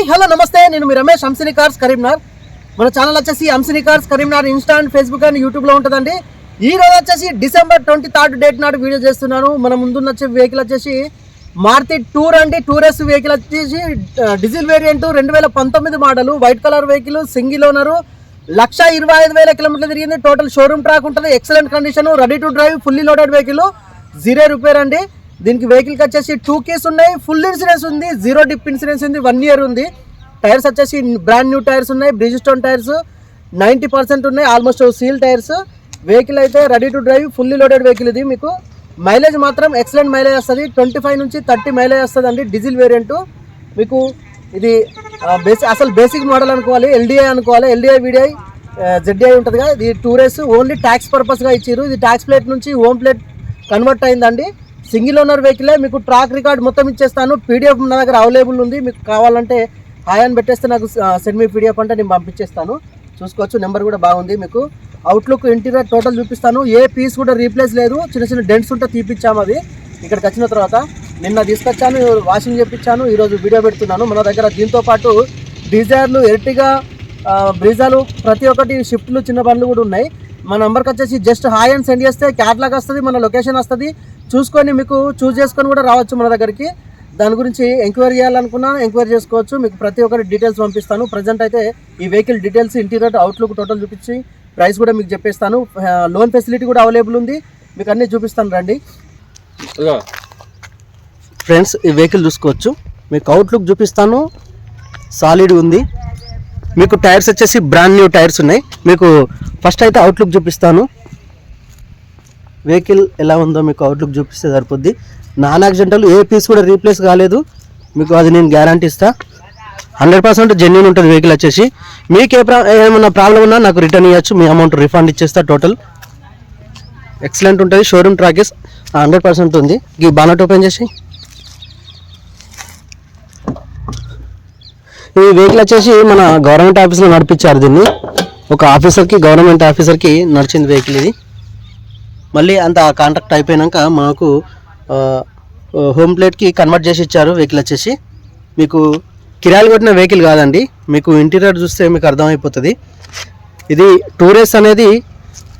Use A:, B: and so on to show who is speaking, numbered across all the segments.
A: Hi hello నమస్తే. నేను మీ రమేష్ హంసిని కార్స్ కరీంనగర్. మన ఛానల్ వచ్చేసి Hamsini cars Karimnagar Insta and Facebook and యూట్యూబ్లో ఉంటుందండి. ఈ రోజు వచ్చేసి డిసెంబర్ ట్వంటీ థర్డ్ డేట్ నాడు వీడియో చేస్తున్నాను. మన ముందున్న వెహికల్ వచ్చేసి మారుతి టూర్ అండి. టూరెస్ వెహికల్ వచ్చేసి డీజిల్ వేరియంట్ రెండు వేల పంతొమ్మిది model white colour vehicle single owner lakh ఇరవై ఐదు వేల కిలోమీటర్లు తిరిగింది. టోటల్ షోరూమ్ ట్రాక్ ఉంటుంది. Excellent condition ready to drive fully loaded vehicle zero repair అండి. దీనికి వెహికల్కి వచ్చేసి టూ కేస్ ఉన్నాయి ఫుల్ ఇన్సూరెన్స్ ఉంది జీరో డిప్ ఇన్సూరెన్స్ ఉంది వన్ ఇయర్ ఉంది. టైర్స్ వచ్చేసి బ్రాండ్ న్యూ టైర్స్ ఉన్నాయి బ్రిజిస్టోన్ టైర్స్ నైంటీ పర్సెంట్ ఉన్నాయి ఆల్మోస్ట్ సీల్ టైర్స్ వెహికల్ అయితే ready to drive fully loaded vehicle ఇది మీకు. మైలేజ్ మాత్రం ఎక్సలెంట్ మైలేజ్ వస్తుంది. ట్వంటీ ఫైవ్ నుంచి థర్టీ మైలేజ్ వస్తుంది అండి డీజిల్ వేరియంట్ మీకు ఇది బేసిక్ అసలు బేసిక్ మోడల్ అనుకోవాలి ఎల్డిఐ అనుకోవాలి ఎల్డిఐ వీడిఐ జెడ్ఐ ఉంటుంది కదా ఇది టూరేస్ ఓన్లీ ట్యాక్స్ పర్పస్గా ఇచ్చారు ఇది ట్యాక్స్ ప్లేట్ నుంచి హోమ్ ప్లేట్ కన్వర్ట్ అయిందండి. సింగిల్ ఓనర్ వెహికలే మీకు ట్రాక్ రికార్డ్ మొత్తం ఇచ్చేస్తాను. పీడిఎఫ్ నా దగ్గర అవైలబుల్ ఉంది. మీకు కావాలంటే హాయ్ పెట్టేస్తే నాకు సెడ్మీ పీడిఎఫ్ అంటే నేను పంపించేస్తాను. చూసుకోవచ్చు నెంబర్ కూడా బాగుంది మీకు. అవుట్లుక్ ఇంటీరియర్ టోటల్ చూపిస్తాను. ఏ పీస్ కూడా రీప్లేస్ లేదు. చిన్న చిన్న డెంట్స్ ఉంటే తీపిచ్చాము అవి. ఇక్కడికి వచ్చిన తర్వాత నిన్న తీసుకొచ్చాను వాషింగ్ చేపించాను ఈరోజు వీడియో పెడుతున్నాను. మన దగ్గర దీంతో పాటు డిజైర్లు ఎర్టిగా బ్రిజాలు ప్రతి ఒక్కటి షిఫ్ట్లు చిన్న బండ్లు కూడా ఉన్నాయి. మన నెంబర్కి వచ్చేసి జస్ట్ హాయ్ అని సెండ్ చేస్తే క్యాట్లాగ్ వస్తుంది మన లొకేషన్ వస్తుంది. చూసుకొని మీకు చూస్ చేసుకొని కూడా రావచ్చు మన దగ్గరికి. దాని గురించి ఎంక్వైరీ చేయాలనుకున్నా ఎంక్వైరీ చేసుకోవచ్చు. మీకు ప్రతి ఒక్కరి డీటెయిల్స్ పంపిస్తాను. ప్రజెంట్ అయితే ఈ vehicle details interior outlook total చూపించి ప్రైస్ కూడా మీకు చెప్పేస్తాను. లోన్ ఫెసిలిటీ కూడా అవైలబుల్ ఉంది. మీకు అన్నీ చూపిస్తాను రండి. ఫ్రెండ్స్ ఈ వెహికల్ చూసుకోవచ్చు. మీకు అవుట్లుక్ చూపిస్తాను. సాలిడ్ ఉంది. మీకు టైర్స్ వచ్చేసి బ్రాండ్ న్యూ టైర్స్ ఉన్నాయి. మీకు ఫస్ట్ అయితే అవుట్లుక్ చూపిస్తాను. వెహికల్ ఎలా ఉందో మీకు అవుట్లుక్ చూపిస్తే సరిపోద్ది. నాన్ యాక్సిడెంటల్ ఏ పీస్ కూడా రీప్లేస్ కాలేదు. మీకు అది నేను గ్యారంటీ ఇస్తా. హండ్రెడ్ పర్సెంట్ జెన్యున్ ఉంటుంది వెహికల్ వచ్చేసి. మీకు ఏ ప్రా ఏమన్నా ప్రాబ్లం ఉన్నా నాకు రిటర్న్ ఇవ్వచ్చు మీ అమౌంట్ రిఫండ్ ఇచ్చేస్తా టోటల్ ఎక్సలెంట్ ఉంటుంది. షోరూమ్ ట్రాకెస్ హండ్రెడ్ పర్సెంట్ ఉంది. ఈ బానట్ ఓపెన్ చేసి. ఈ వెహికల్ వచ్చేసి మన గవర్నమెంట్ ఆఫీస్లో నడిపించారు దీన్ని. ఒక ఆఫీసర్కి గవర్నమెంట్ ఆఫీసర్కి నడిచింది వెహికల్ ఇది. మళ్ళీ అంత కాంట్రాక్ట్ అయిపోయాక మాకు హోమ్ ప్లేట్కి కన్వర్ట్ చేసి ఇచ్చారు వెహికల్ వచ్చేసి. మీకు కిరాయిలు కొట్టిన వెహికల్ కాదండి. మీకు ఇంటీరియర్ చూస్తే మీకు అర్థమైపోతుంది. ఇది టూరేస్ అనేది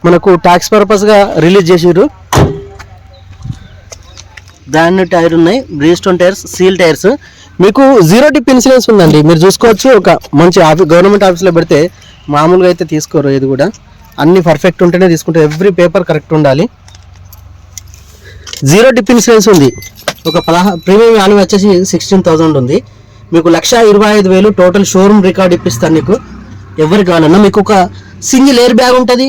A: మనకు ట్యాక్స్ పర్పస్గా రిలీజ్ చేసిర్రు. బ్రాండ్ న్యూ టైర్ ఉన్నాయి. Bridgestone tyres seal tyres. మీకు జీరో టిప్ ఇన్సూరెన్స్ ఉందండి. మీరు చూసుకోవచ్చు. ఒక మంచి ఆఫీ గవర్నమెంట్ ఆఫీస్లో పెడితే మామూలుగా అయితే తీసుకోరు ఇది కూడా. అన్ని పర్ఫెక్ట్ ఉంటేనే తీసుకుంటారు. ఎవ్రీ పేపర్ కరెక్ట్ ఉండాలి. జీరో టిప్ ఇన్సూరెన్స్ ఉంది. ఒక పదహా ప్రీమియం యాన్యువల్ వచ్చేసి సిక్స్టీన్ థౌసండ్ ఉంది. మీకు లక్ష ఇరవై ఐదు వేలు టోటల్ షోరూమ్ రికార్డ్ ఇప్పిస్తాను నీకు ఎవరికి కావాలన్నా మీకు ఒక సింగిల్ ఎయిర్ బ్యాగ్ ఉంటుంది.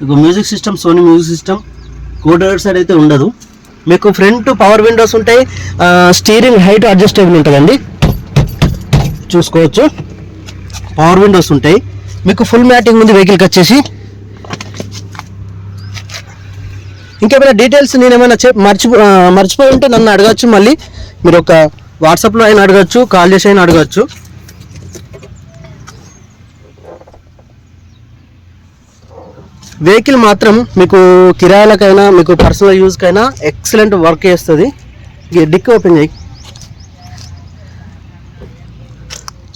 A: మీకు music system Sony music system కోడర్ side అయితే ఉండదు. మీకు ఫ్రంట్ పవర్ విండోస్ ఉంటాయి స్టీరింగ్ హైట్ అడ్జస్టబుల్ ఉంటుందండి. చూసుకోవచ్చు. పవర్ విండోస్ ఉంటాయి. మీకు ఫుల్ మ్యాటింగ్ ఉంది వెహికల్కి వచ్చేసి. ఇంకేమైనా డీటెయిల్స్ నేను ఏమైనా మర్చిపో మర్చిపోయి ఉంటే నన్ను అడగచ్చు మళ్ళీ. మీరు ఒక వాట్సాప్లో అయినా అడగచ్చు కాల్ చేసి అయినా అడగచ్చు. వెహికల్ మాత్రం మీకు కిరాయిలకైనా మీకు పర్సనల్ యూజ్కైనా ఎక్సలెంట్ వర్క్ చేస్తుంది. ఇక డిక్ ఓపెన్ చేయి.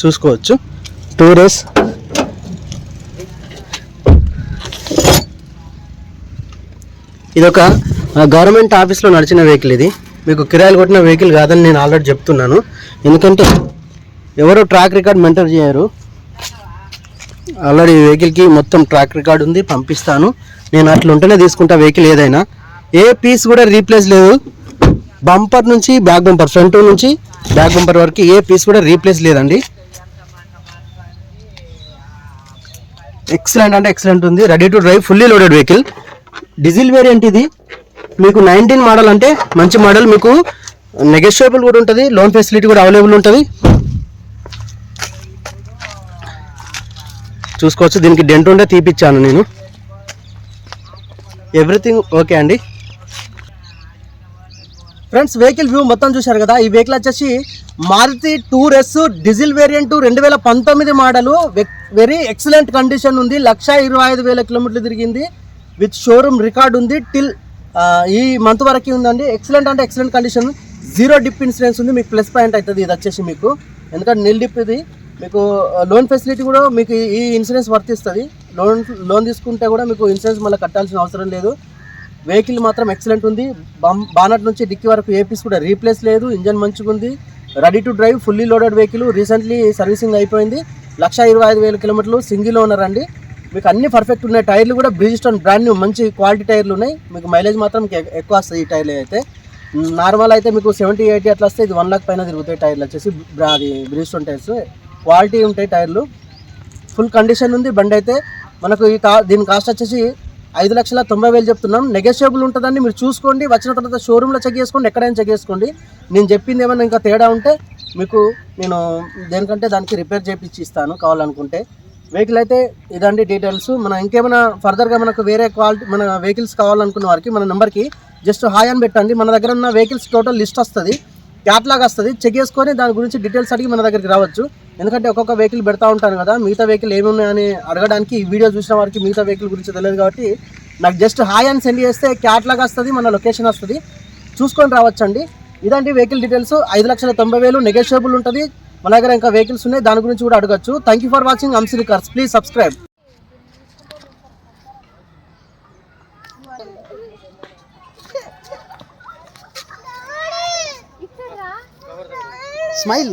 A: చూసుకోవచ్చు. టూరెస్ ఇదొక గవర్నమెంట్ ఆఫీస్లో నడిచిన వెహికల్ ఇది. మీకు కిరాయిలు కొట్టిన వెహికల్ కాదని నేను ఆల్రెడీ చెప్తున్నాను. ఎందుకంటే ఎవరు ట్రాక్ రికార్డ్ మెయింటైన్ చేయరు. ఆల్రెడీ వెహికల్కి మొత్తం ట్రాక్ రికార్డ్ ఉంది పంపిస్తాను. నేను అట్లా ఉంటేనే తీసుకుంటా వెహికల్ ఏదైనా. ఏ పీస్ కూడా రీప్లేస్ లేదు. బంపర్ నుంచి బ్యాక్ బంపర్ ఫ్రంట్ నుంచి బ్యాక్ బంపర్ వరకు ఏ పీస్ కూడా రీప్లేస్ లేదండి. ఎక్సలెంట్ అంటే ఎక్సలెంట్ ఉంది. Ready to drive fully loaded vehicle diesel variant ఇది. మీకు నైన్టీన్ మోడల్ అంటే మంచి మోడల్ మీకు నెగోషియబుల్ కూడా ఉంటుంది. లోన్ ఫెసిలిటీ కూడా అవైలబుల్ ఉంటుంది. చూసుకోవచ్చు. దీనికి డెంట్ ఉంటే తీపిచ్చాను నేను. ఎవ్రీథింగ్ ఓకే అండి? ఫ్రెండ్స్ వెహికల్ వ్యూ మొత్తం చూశారు కదా? ఈ వెహికల్ వచ్చేసి Maruti tour S diesel variant రెండు వేల పంతొమ్మిది మోడలు. వెరీ ఎక్సలెంట్ కండిషన్ ఉంది. లక్ష ఇరవై ఐదు వేల కిలోమీటర్లు తిరిగింది. విత్ షోరూమ్ రికార్డ్ ఉంది. టిల్ ఈ మంత్ వరకు ఉందండి. ఎక్సలెంట్ అంటే excellent condition zero dep insurance ఉంది. మీకు ప్లస్ పాయింట్ అవుతుంది. ఇది వచ్చేసి మీకు. ఎందుకంటే నిల్ డిప్ ఇది. మీకు లోన్ ఫెసిలిటీ కూడా మీకు ఈ ఇన్సూరెన్స్ వర్తిస్తుంది. లోన్ లోన్ తీసుకుంటే కూడా మీకు ఇన్సూరెన్స్ మళ్ళీ కట్టాల్సిన అవసరం లేదు. వెహికల్ మాత్రం ఎక్సలెంట్ ఉంది. బానట్ నుంచి డిక్కీ వరకు ఏ పీస్ కూడా రీప్లేస్ లేదు. ఇంజన్ మంచిగా ఉంది. Ready to drive fully loaded vehicle recently servicing అయిపోయింది. లక్ష ఇరవై ఐదు వేల కిలోమీటర్లు సింగిల్ ఓనర్ అండి. మీకు అన్ని పర్ఫెక్ట్ ఉన్నాయి. టైర్లు కూడా బ్రిజిస్టోన్ బ్రాండ్ న్యూ మంచి క్వాలిటీ టైర్లు ఉన్నాయి. మీకు మైలేజ్ మాత్రం ఎక్కువ వస్తుంది ఈ టైర్లు అయితే. నార్మల్ అయితే మీకు సెవెంటీ ఎయిటీ అట్లా వస్తే ఇది వన్ లాక్ పైన తిరుగుతాయి టైర్లు వచ్చేసి. బ్రా- అది బ్రిజిస్టోన్ టైర్స్ క్వాలిటీ ఉంటాయి టైర్లు. ఫుల్ కండిషన్ ఉంది బండి అయితే. మనకు ఈ కా దీని కాస్ట్ వచ్చేసి ఐదు లక్షల తొంభై వేలు చెప్తున్నాం. నెగోషియబుల్ ఉంటుందండి మీరు చూసుకోండి. వచ్చిన తర్వాత షోరూంలో చెక్ చేసుకోండి. ఎక్కడైనా చెక్ చేసుకోండి. నేను చెప్పింది ఏమైనా ఇంకా తేడా ఉంటే మీకు నేను దేనికంటే దానికి రిపేర్ చేయించి ఇస్తాను కావాలనుకుంటే. వెహికల్ అయితే ఇదండి డీటెయిల్స్ మనం ఇంకేమైనా ఫర్దర్గా మనకు వేరే క్వాలిటీ మన వెహికల్స్ కావాలనుకున్న వారికి మన నెంబర్కి జస్ట్ హాయ్ అని పెట్టండి. మన దగ్గర ఉన్న వెహికల్స్ టోటల్ లిస్ట్ వస్తుంది. క్యాట్లాగ్ వస్తుంది. చెక్ చేసుకొని దాని గురించి డీటెయిల్స్ అడిగి మన దగ్గరికి రావచ్చు. ఎందుకంటే ఒక్కొక్క వెహికల్ పెడతా ఉంటాను కదా మిగతా వెహికల్ ఏమి ఉన్నాయని అడగడానికి ఈ వీడియో చూసిన వారికి మిగతా వెహికల్ గురించి తెలియదు కాబట్టి నాకు జస్ట్ హాయ్ అని సెండ్ చేస్తే క్యాట్లాగ్ వస్తుంది మన లొకేషన్ వస్తుంది. చూసుకొని రావచ్చండి. ఇదండి వెహికల్ డీటెయిల్స్ ఐదు లక్షల తొంభై వేలు నెగోషియబుల్ ఉంటుంది. మన దగ్గర ఇంకా వెహికల్స్ ఉన్నాయి. దాని గురించి కూడా అడగచ్చు. థ్యాంక్ యూ ఫర్ వాచింగ్ అంసిరి కార్స్ ప్లీజ్ సబ్స్క్రైబ్ స్మైల్